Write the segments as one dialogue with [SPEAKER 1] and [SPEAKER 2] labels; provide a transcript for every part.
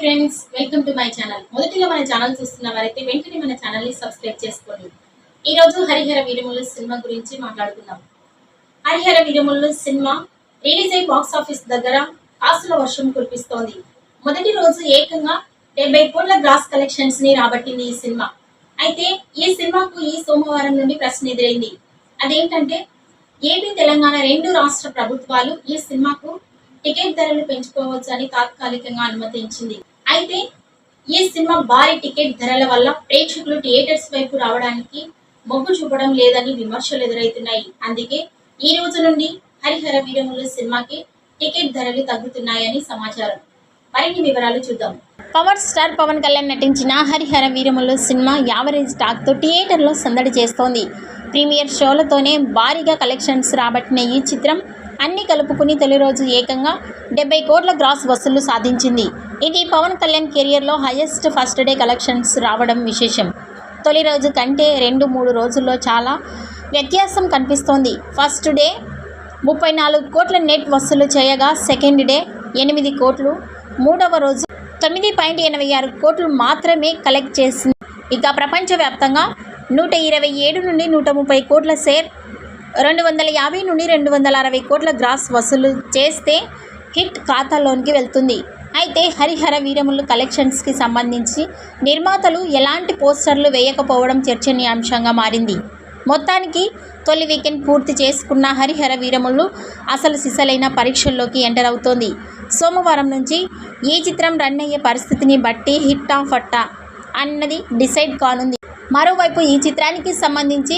[SPEAKER 1] Friends welcome to my channel మొదటిగా మన channel చూస్తున్న వారైతే వెంటనే మన ఛానల్ని సబ్స్క్రైబ్ చేసుకోండి. ఈ రోజు హరిహర వీరములు సినిమా గురించి మాట్లాడుకుందాం. హరిహర వీరములు సినిమా రిలీజ్ అయి బాక్స్ ఆఫీస్ దగ్గర కాసుల వర్షం కురిపిస్తోంది. మొదటి రోజు ఏకంగా డెబ్బై కోట్ల గ్రాస్ కలెక్షన్స్ని రాబట్టింది ఈ సినిమా. అయితే ఈ సినిమాకు ఈ సోమవారం నుండి ప్రశ్న ఎదురైంది. అదేంటంటే ఏపీ తెలంగాణ రెండు రాష్ట్ర ప్రభుత్వాలు ఈ సినిమాకు టికెట్ ధరలు పెంచుకోవచ్చు అని తాత్కాలికంగా అనుమతించింది. అయితే ఈ సినిమా భారీ టికెట్ ధరల వల్ల ప్రేక్షకులు థియేటర్స్ వైపు రావడానికి మొగ్గు చూపడం లేదని విమర్శలు ఎదురవుతున్నాయి అందుకే ఈ రోజు నుండి హరిహర వీరములు సినిమాకి టికెట్ ధరలు తగ్గుతున్నాయని సమాచారం. మరిన్ని వివరాలు చూద్దాం. పవర్ స్టార్ పవన్ కళ్యాణ్ నటించిన హరిహర వీరములు సినిమా యావరేజ్ టాక్తో థియేటర్లో సందడి చేస్తోంది. ప్రీమియర్ షోలతోనే భారీగా కలెక్షన్స్ రాబట్టిన ఈ చిత్రం అన్ని కలుపుకుని తొలి రోజు ఏకంగా డెబ్బై కోట్ల గ్రాస్ వసూళ్ళు సాధించింది. ఇది పవన్ కళ్యాణ్ కెరియర్లో హైయెస్ట్ ఫస్ట్ డే కలెక్షన్స్ రావడం విశేషం. తొలి రోజు కంటే రెండు మూడు రోజుల్లో చాలా వ్యత్యాసం కనిపిస్తోంది. ఫస్ట్ డే ముప్పై నాలుగు కోట్ల నెట్ వసూలు చేయగా సెకండ్ డే ఎనిమిది కోట్లు మూడవ రోజు తొమ్మిది పాయింట్ ఎనభై ఆరు కోట్లు మాత్రమే కలెక్ట్ చేసింది. ఇక ప్రపంచవ్యాప్తంగా నూట ఇరవై ఏడు నుండి నూట ముప్పై కోట్ల షేర్ రెండు వందల యాభై నుండి రెండు వందల అరవై కోట్ల గ్రాస్ వసూలు చేస్తే హిట్ ఖాతాలోనికి వెళ్తుంది. అయితే హరిహర వీరములు కలెక్షన్స్కి సంబంధించి నిర్మాతలు ఎలాంటి పోస్టర్లు వేయకపోవడం చర్చనీయాంశంగా మారింది. మొత్తానికి తొలి వీకెండ్ పూర్తి చేసుకున్న హరిహర వీరములు అసలు సిసలైన పరీక్షల్లోకి ఎంటర్ అవుతోంది. సోమవారం నుంచి ఈ చిత్రం రన్ అయ్యే పరిస్థితిని బట్టి హిట్ ఆఫ్ అట్టా అన్నది డిసైడ్ కానుంది. మరోవైపు ఈ చిత్రానికి సంబంధించి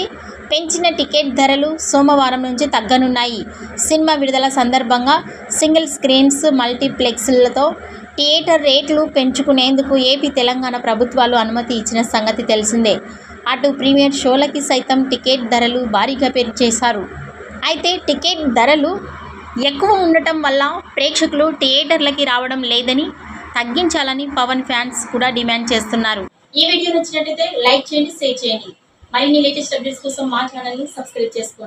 [SPEAKER 1] పెంచిన టికెట్ ధరలు సోమవారం నుంచి తగ్గనున్నాయి. సినిమా విడుదల సందర్భంగా సింగిల్ స్క్రీన్స్ మల్టీప్లెక్స్లతో థియేటర్ రేట్లు పెంచుకునేందుకు ఏపీ తెలంగాణ ప్రభుత్వాలు అనుమతి ఇచ్చిన సంగతి తెలిసిందే. అటు ప్రీమియర్ షోలకి సైతం టికెట్ ధరలు భారీగా పెంచేశారు అయితే టికెట్ ధరలు ఎక్కువ ఉండటం వల్ల ప్రేక్షకులు థియేటర్లకి రావడం లేదని తగ్గించాలని పవన్ ఫ్యాన్స్ కూడా డిమాండ్ చేస్తున్నారు. ఈ వీడియో నచ్చినట్లయితే లైక్ చేయండి షేర్ చేయండి. మరిన్ని లేటెస్ట్ అప్డేట్స్ కోసం మా ఛానల్ని సబ్స్క్రైబ్ చేసుకోండి.